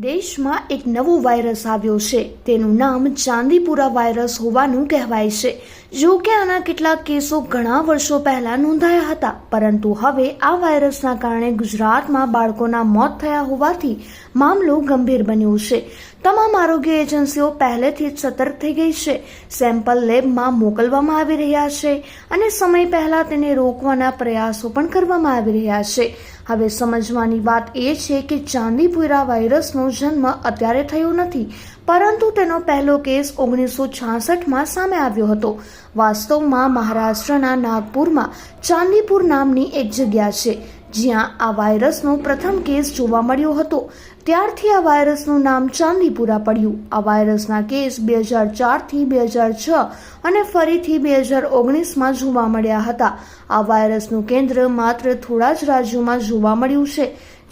દેશમાં એક નવો વાયરસ આવ્યો છે. તેનું નામ ચાંદીપુરા વાયરસ હોવાનું કહેવાય છે. જો કે આના કેટલાક કેસો ઘણા વર્ષો પહેલા નોંધાયા હતા. પરંતુ હવે આ વાયરસના કારણે ગુજરાતમાં બાળકોના મોત થયા હોવાથી મામલો ગંભીર બન્યો છે. તમામ આરોગ્ય એજન્સીઓ પહેલેથી જ સતર્ક થઈ ગઈ છે. સેમ્પલ લેબમાં મોકલવામાં આવી રહ્યા છે અને સમય પહેલા તેને રોકવાના પ્રયાસો પણ કરવામાં આવી રહ્યા છે. હવે સમજવાની વાત એ છે કે ચાંદીપુરા વાયરસનો જન્મ અત્યારે થયો નથી, પરંતુ તેનો પહેલો કેસ ઓગણીસો છાસઠમાં સામે આવ્યો હતો. વાસ્તવમાં મહારાષ્ટ્રના નાગપુરમાં ચાંદીપુર નામની એક જગ્યા છે જ્યાં આ વાયરસનો પ્રથમ કેસ જોવા મળ્યો હતો. ત્યારથી આ વાયરસનું નામ ચાંદીપુરા પડ્યું. આ વાયરસના કેસ બે હજાર ચારથી બે હજાર છ અને ફરીથી બે હજાર ઓગણીસમાં જોવા મળ્યા હતા. આ વાયરસનું કેન્દ્ર માત્ર થોડા જ રાજ્યોમાં જોવા મળ્યું છે,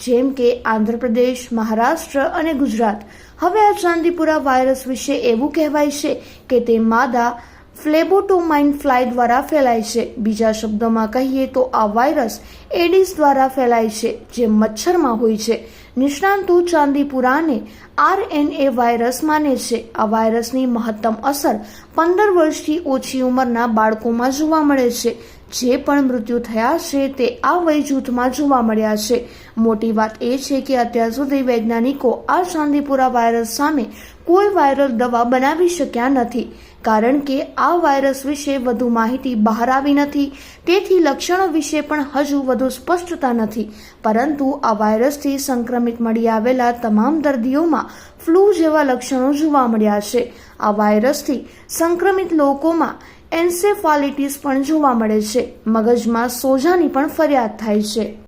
જેમ કે આંધ્રપ્રદેશ, મહારાષ્ટ્ર અને ગુજરાત. હવે આ ચાંદીપુરા વાયરસ વિશે એવું કહેવાય છે કે તે માદા ફ્લેબોટોમાઇન ફ્લાય દ્વારા ફેલાય છે. બીજા શબ્દોમાં કહીએ તો આ વાયરસ એડિસ દ્વારા ફેલાય છે, જે મચ્છરમાં હોય છે. નિષ્ણાંતો ચાંદીપુરાને આરએનએ વાયરસ માને છે. આ વાયરસની મહત્તમ અસર પંદર વર્ષથી ઓછી ઉંમરના બાળકોમાં જોવા મળે છે. જે પણ મૃત્યુ થયા છે તે આ વય જૂથમાં જોવા મળ્યા છે. મોટી વાત એ છે કે અત્યાર સુધી વૈજ્ઞાનિકો આ ચાંદીપુરા વાયરસ સામે કોઈ વાયરલ દવા બનાવી શક્યા નથી. કારણ કે આ વાયરસ વિશે વધુ માહિતી બહાર આવી નથી. તેથી લક્ષણો વિશે પણ હજુ વધુ સ્પષ્ટતા નથી. પરંતુ આ વાયરસથી સંક્રમિત મળી આવેલા તમામ દર્દીઓમાં ફ્લૂ જેવા લક્ષણો જોવા મળ્યા છે. આ વાયરસથી સંક્રમિત લોકોમાં એન્સેફાલિટીસ પણ જોવા મળે છે. મગજમાં સોજાની પણ ફરિયાદ થાય છે.